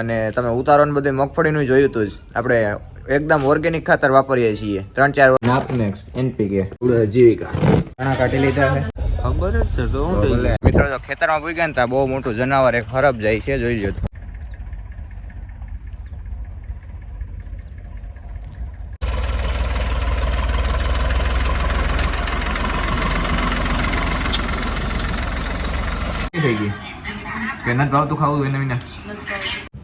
અને તમે ઉતારો ને બધું મગફળીનું જોયું હતું જ. આપણે એકદમ ઓર્ગેનિક ખાતર વાપરીએ છીએ. ત્રણ ચાર નાપનેક્સ એનપીકે જીવિકા. ઘણા કાઢી લીધા છે. ખબર જ છે તો હું. મિત્રો તો ખેતરમાં પૂગ્યા ને ત્યાં બહુ મોટું જનાવર એક હરપ જાય છે જોઈ લ્યો. થઈ ગઈ કે નથી ભાવતું ખાવું એને વિના.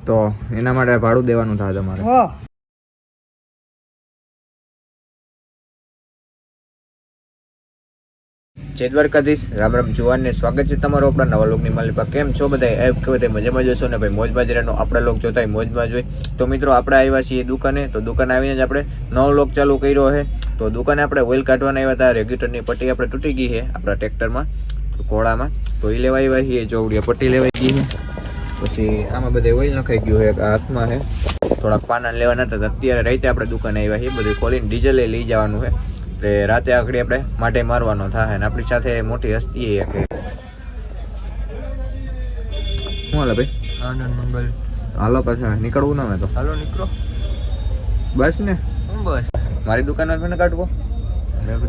તો એના માટે ભાડું દેવાનું થાય તમારે. જય દ્વારકાધીશ. રામ રામ જુવાનને સ્વાગત છે તમારો આપણા નવા લોકની માલિકા. કેમ છો બધા? એ કે બધા મજામાં જોશો ને? ભાઈ મોજ બાજરાનો આપણા લોક જોતા હોય મોજમાં જોઈ તો મિત્રો આપણે આવ્યા છીએ દુકાને. તો દુકાન આવીને જ આપણે નવો લોક ચાલુ કર્યો છે. તો દુકાને આપણે ઓઇલ કાઢવાના આવ્યા હતા. રેગ્યુલેટરની પટ્ટી આપણે તૂટી ગઈ છે આપણા ટ્રેક્ટરમાં ઘોડામાં તો એ લેવા આવ્યા છીએ જોવડિયા પટ્ટી લેવાઈ ગઈ છે. પછી આમાં બધે ઓઇલ નખાઈ ગયું છે આ હાથમાં છે. થોડાક પાના લેવાના હતા અત્યારે રાતે આપણે દુકાને આવ્યા છીએ બધું ખોલીને ડીઝલે લઈ જવાનું છે. એટલે રાતે આખડી આપણે માટે મારવાનો થાય ને આપણી સાથે મોટી હસ્તી એ કે શું હાલે ભાઈ? આનંદ મંગલ. હાલો પાછા નીકળવું ના મેં તો. હાલો નીકળો. બસ ને? બસ. મારી દુકાન મને કાઢવો.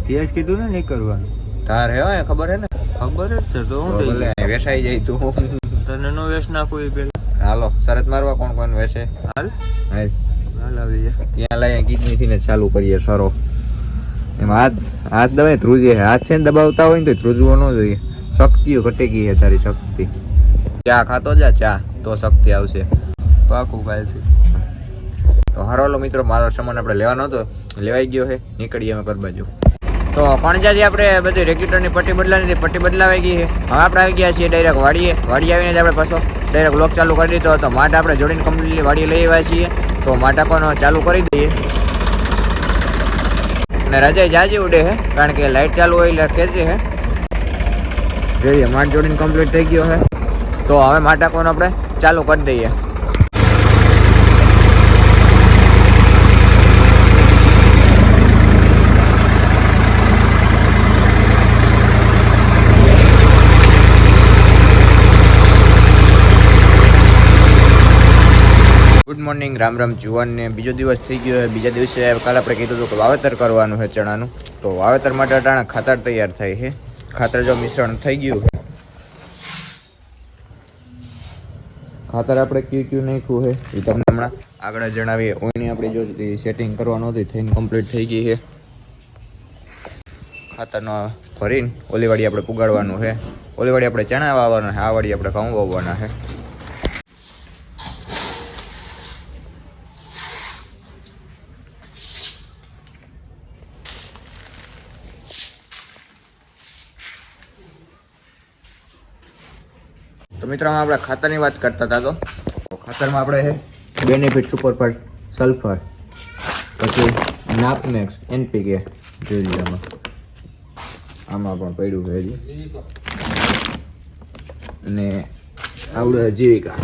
ત્યાં જ કીધું ને નીકળવાનું. તાર હે ખબર હે ને? ખબર જ છે તો હું તો વેસાઈ જાય તું. તને નો વેશ નાખું એ પેલા. હાલો શરત મારવા કોણ કોણ વેશે? હાલ. હાલ. હાલ આવી ત્યાં લઈ કિડની થી ને ચાલુ કરીએ સરો. એમાં હાથ હાથ દબાય ધ્રુજે હાથ છે ને દબાવતા હોય ને તો ધ્રુજવો ન જોઈએ. શક્તિઓ ઘટી ગઈ છે તારી શક્તિ. ચા ખાતો જા ચા તો શક્તિ આવશે. પાકું છે. તો હારો મિત્રો મારો સામાન આપણે લેવાનો હતો. લેવાઈ ગયો છે. નીકળીએ અમે કરવા બાજુ. તો પણજાથી આપણે બધી રેગ્યુલેટરની પટ્ટી બદલાવી હતી. પટ્ટી બદલાવાઈ ગઈ હવે આપણે આવી ગયા છીએ ડાયરેક્ટ વાડીએ. વાડી આવીને જ આપણે પાછો ડાયરેક્ટ લોક ચાલુ કરી દીધો હતો. માટ આપણે જોડીને કમ્પ્લીટલી વાડી લઈ આવ્યા છીએ. તો માટાકોનો ચાલુ કરી દઈએ. અને રજાઈ જાજી ઉડે છે કારણ કે લાઇટ ચાલુ હોય એટલે ખેંચે છે જોઈએ માટ જોડીને કમ્પ્લીટ થઈ ગયો છે તો હવે માટાકોનો આપણે ચાલુ કરી દઈએ. Good morning Ram Ram. જુવાનને બીજો દિવસ થઈ ગયો છે. બીજા દિવસે કાલ આપણે કીધું હતું કે વાવેતર કરવાનું છે ચણાનું. તો વાવેતર માટે અટાણા ખાતર તૈયાર થાય છે. ખાતર જો મિશ્રણ થઈ ગયું છે. ખાતર આપણે ક્યુ ક્યુ નાખ્યું છે એ તમને હમણાં આગળ જણાવીએ. ઓઈની આપણે જો સેટિંગ કરવાનું હતી થઈને કમ્પ્લીટ થઈ ગઈ છે. ખાતરનો ભરીને ઓલીવાડી આપણે પુગાડવાનું છે. ઓલીવાડી આપણે ચણા વાવવાના છે. આ વાડી આપણે ઘઉં વાવવાના છે. તો મિત્રો આપણે ખાતરની વાત કરતા હતા તો. ખાતરમાં આપણે બેનિફિટ સુપર પર સલ્ફર પછી નાપનેક્સ એનપીકે જોઈ લીધા આમાં. પણ પડ્યું છે અને આવડે જીવિકા.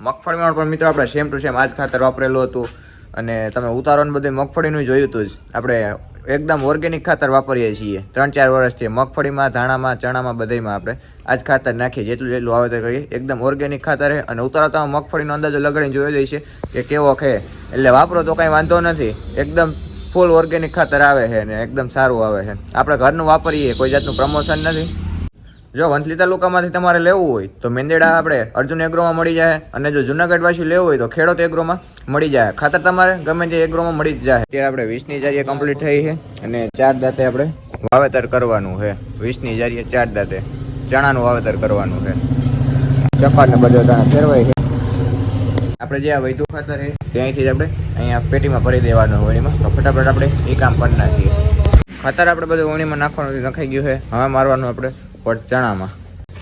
મગફળીમાં પણ મિત્રો, આપણે સેમ ટુ સેમ આ જ ખાતર વાપરેલું હતું. અને તમે ઉતારો ને બધું મગફળીનું જોયું હતું જ. આપણે એકદમ ઓર્ગેનિક ખાતર વાપરીએ છીએ. ત્રણ ચાર વર્ષથી મગફળીમાં, ધાણામાં, ચણામાં બધામાં આપણે આ જ ખાતર નાખીએ. જેટલું જેટલું વાવેતર કરીએ. એકદમ ઓર્ગેનિક ખાતર અને ઉતારો તમે મગફળીનો અંદાજો લગાડીને જોઈ દઈ છે કે કેવો છે એટલે વાપરો તો કાંઈ વાંધો નથી. એકદમ ફૂલ ઓર્ગેનિક ખાતર આવે છે અને એકદમ સારું આવે છે. આપણે ઘરનું વાપરીએ, કોઈ જાતનું પ્રમોશન નથી. જો વંથલી તાલુકામાંથી તમારે લેવું હોય, તો મેંદેડા આપણે અર્જુન એગ્રોમાં મળી જાય અને જો જુનાગઢ વાસી લેવું હોય, તો ખેડૂત એગ્રોમાં મળી જાય. ખાતર તમારે ગમે તે એગ્રોમાં મળી જ જાય. અત્યારે આપણે વીસની જારીએ કમ્પ્લીટ થઈ છે અને ચાર દાંતે આપણે વાવેતર કરવાનું છે. વીસની જારીએ ચાર દાંતે. ચણાનું વાવેતર કરવાનું છે. ચક્કર બધો ત્યાં ફેરવાય છે. આપણે જે આ વૈધું ખાતર છે ત્યાંથી જ આપણે અહીંયા પેટીમાં ભરી દેવાનું હોય એમાં તો ફટાફટ આપણે એ કામ કરી નાખીએ. ખાતર આપણે બધું વણીમાં નાખવાનું નખાઈ ગયું છે. હવે મારવાનું આપણે પટ ચણામાં.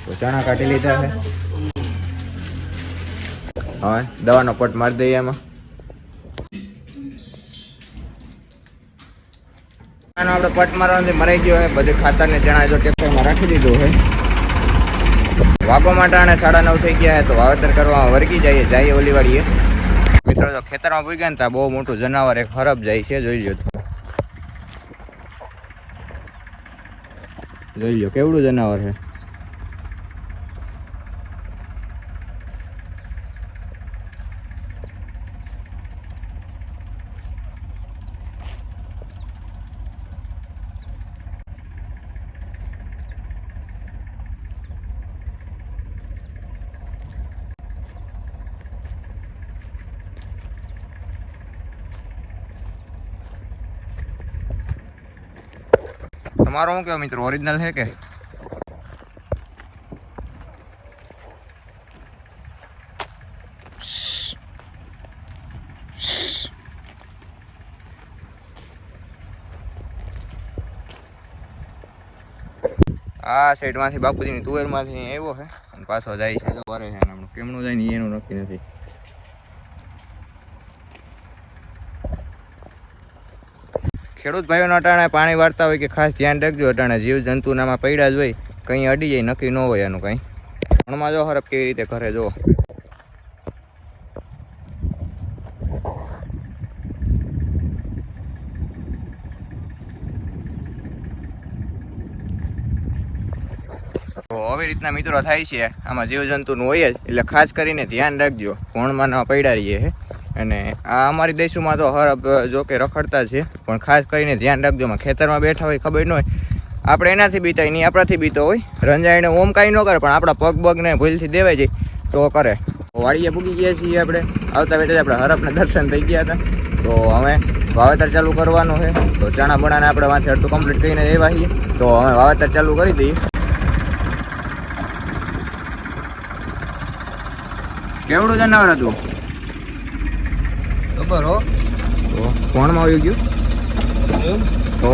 તો ચણા કાઢી લીધા છે. હવે દવાનો પટ મારી દઈએ એમાં. ચણાનો આપણે પટ મારવાથી મરાઈ ગયો હોય બધે ખાતરને ચણા જો ટ્રેક્ટરમાં રાખી દીધું હોય વાગો માટે આને સાડા નવ થઈ ગયા તો વાવેતર કરવામાં વર્ગી જઈએ. જઈએ ઓલી વાડીએ મિત્રો ખેતરમાં ભૂગ્યા ગયા ને ત્યાં બહુ મોટું જનાવર એક હરબ જાય છે. જોઈ લો જોઈ લો કેવડું જનાવર છે? તમારો શું કેવો મિત્રો? ઓરિજિનલ છે કે? આ સાઈડમાંથી બાપુજીની તુવેરમાંથી આવ્યો છે. અને પાછો જાય છે તો વરે છે કેમનું જાય ને એનું નક્કી નથી. ખેડૂત ભાઈઓના અટાણે પાણી વાળતા હોય કે ખાસ ધ્યાન રાખજો. અટાણે જીવ જંતુનામાં પડ્યા જ હોય, કંઈ અડી જાય, નક્કી ન હોય એનું કંઈ. હમણાં જો હરફ કેવી રીતે ઘરે જો તો આવી રીતના મિત્રો થાય છે. આમાં જીવજંતુનું હોય જ, એટલે ખાસ કરીને ધ્યાન રાખજો. ભોણમાં ન પડ્યા રહીએ અને આ અમારી દેશોમાં તો હરફ જો કે રખડતા છે, પણ ખાસ કરીને ધ્યાન રાખજો. આમાં ખેતરમાં બેઠા હોય, ખબર ન હોય. આપણે એનાથી બીતા નહીં, આપણાથી બીતો હોય. રંજાઈને ઓમ કાંઈ ન કરે, પણ આપણા પગ બગને ભૂલથી દેવાય જાય તો કરે. વાડીએ પૂગી ગયા છીએ આપણે. આવતા બેઠા આપણે હરફના દર્શન થઈ ગયા હતા. તો હવે વાવેતર ચાલુ કરવાનું છે. તો ચણા બણાને આપણે વાંચે અડધું કમ્પ્લીટ કરીને આવ્યા છીએ. તો હવે વાવેતર ચાલુ કરી દઈએ. કેવડું જનાવર હતું? ખબર હો. કોણમાં આવી ગયું? હો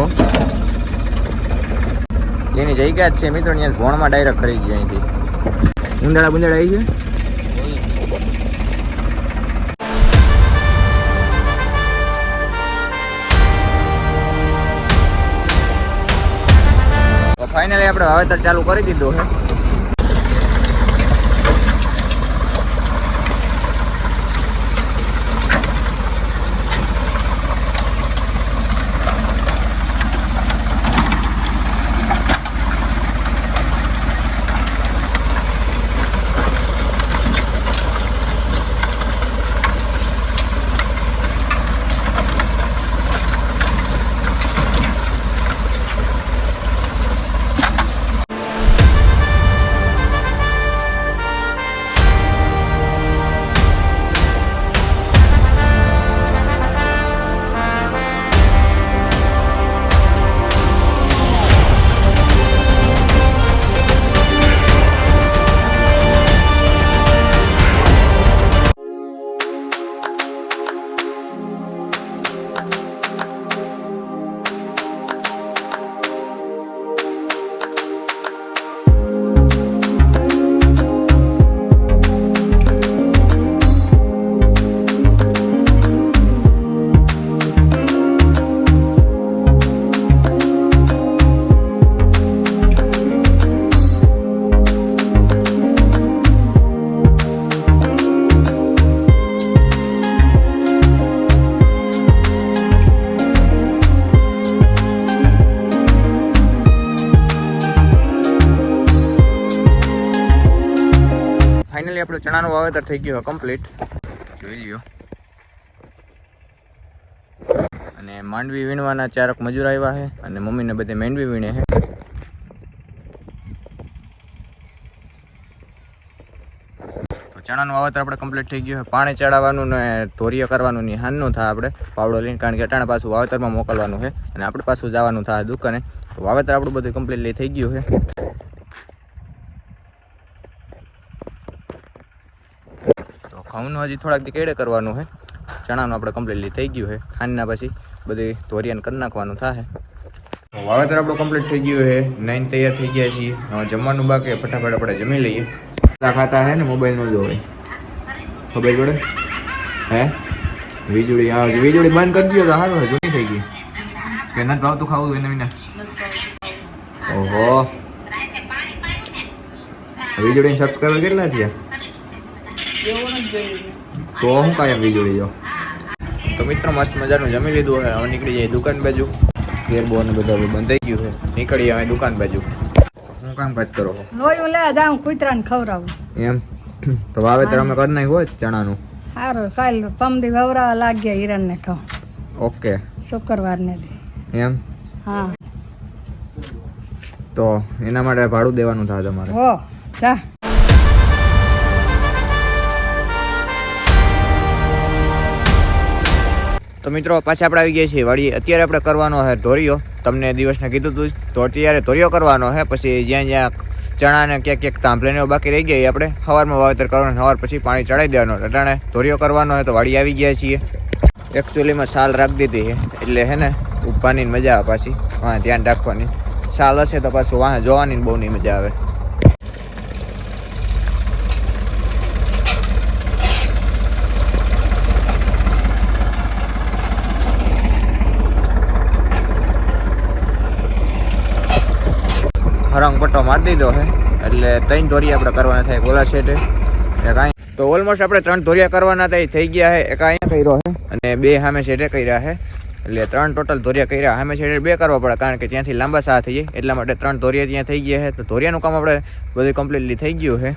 એની જગ્યા જ છે મિત્રો અહીંયા ભોણમાં ડાયરેક્ટ કરી ગયો અહીંથી. ઊંડાળા બુંદાડા આવી ગયા? તો ફાઇનલી આપણે વાવેતર ચાલુ કરી દીધું છે ચણાનું વાવેતર થઈ ગયું કમ્પ્લીટ જોઈ લ્યો. અને માંડવી વીણવાના ચારક મજૂર આવ્યા છે અને મમ્મીને બધે મેંડવી વીણે છે. ચણાનું વાવેતર આપણે કમ્પ્લીટ થઈ ગયું છે. પાણી ચડાવવાનું ને ધોરિયા કરવાનું ની હાનનું થાય આપણે. પાવડો લઈને કારણ કે અટાણા પાછું વાવેતરમાં મોકલવાનું છે અને આપણે પાછું જવાનું થાય દુકાને. તો વાવેતર આપણું બધું કમ્પ્લીટલી થઈ ગયું છે. ઘઉંનું હજી થોડાક દી કેડે કરવાનું છે ચણાનું આપણે કમ્પ્લીટલી થઈ ગયું છે હાનના પછી બધી ધોરિયાન કરી નાખવાનું થાય વાવેતર આપણું કમ્પ્લીટ થઈ ગયું છે નાઈન તૈયાર થઈ ગયા છીએ. હવે જમવાનું બાકી ફટાફટ આપણે જમી લઈએ. ખાતા હે ને મોબાઈલમાં જોવે. ખબર પડે? હે? વીજળી, આ વીજળી બંધ કરી દો તો સારું જૂની થઈ ગઈ. કે નથી ભાવતું ખાવું એને વિના. ઓહો. વીજળીને સબસ્ક્રાઈબર કેટલા થયા? તો હું કાંઈ વીજળી જો તો મિત્રો મસ્ત મજાનું જમી લીધું છે હવે નીકળી જાય દુકાન બાજુ. ગેરબો ને બધું હવે બંધ થઈ ગયું છે. નીકળીએ હવે દુકાન બાજુ. હું કામ કાજ કરો? લોયું લે જાઉં કૂતરાને ખવડાવું. એમ? તો વાવેતર અમે કરી નાખ્યું હોય ચણાનું? સારું કાલ પમદી વવરાવા લાગ્યા હિરણને કહો ઓકે. શુક્રવારને એમ? હા. તો એના માટે ભાડું દેવાનું થાય તમારે? હો જા. તો મિત્રો, પાછા આપણે આવી ગયા છીએ વળી અત્યારે આપણે કરવાનો છે ધોરિયો. તમને દિવસને કીધું હતું. તો અત્યારે ધોરિયો કરવાનો છે. પછી જ્યાં જ્યાં ચણાને ક્યાંક ક્યાંક તાંભલે ને બાકી રહી ગયા આપણે સવારમાં વાવેતર કરવાનું સવાર પછી પાણી ચડાવી દેવાનું અટાણે ધોરિયો કરવાનો હોય તો વાડી આવી ગયા છીએ. એકચ્યુઅલીમાં સાલ રાખી દીધી છે. એટલે હે ને ઉભાની મજા આવે પાછી. વાં ધ્યાન રાખવાની. સાલ હશે તો પાછું વાહ, જોવાની બહુ નહીં મજા આવે. હરંગ પટ્ટો મારી દીધો છે. એટલે ત્રણ ધોરી આપણે કરવાના થાય ઓલા સેટે કાંઈ તો ઓલમોસ્ટ આપણે ત્રણ ધોરિયા કરવાના થાય થઈ ગયા છે. એક અહીંયા કર્યો છે અને બે સામે સેટે કર્યા છે. એટલે ત્રણ ટોટલ ધોરિયા કર્યા. સામે સેટે બે કરવા પડે, કારણ કે ત્યાંથી લાંબા સા થઈ જાય એટલા માટે ત્રણ ધોરિયા ત્યાં થઈ ગયા છે. તો ધોરિયાનું કામ આપણે બધું કમ્પ્લીટલી થઈ ગયું છે.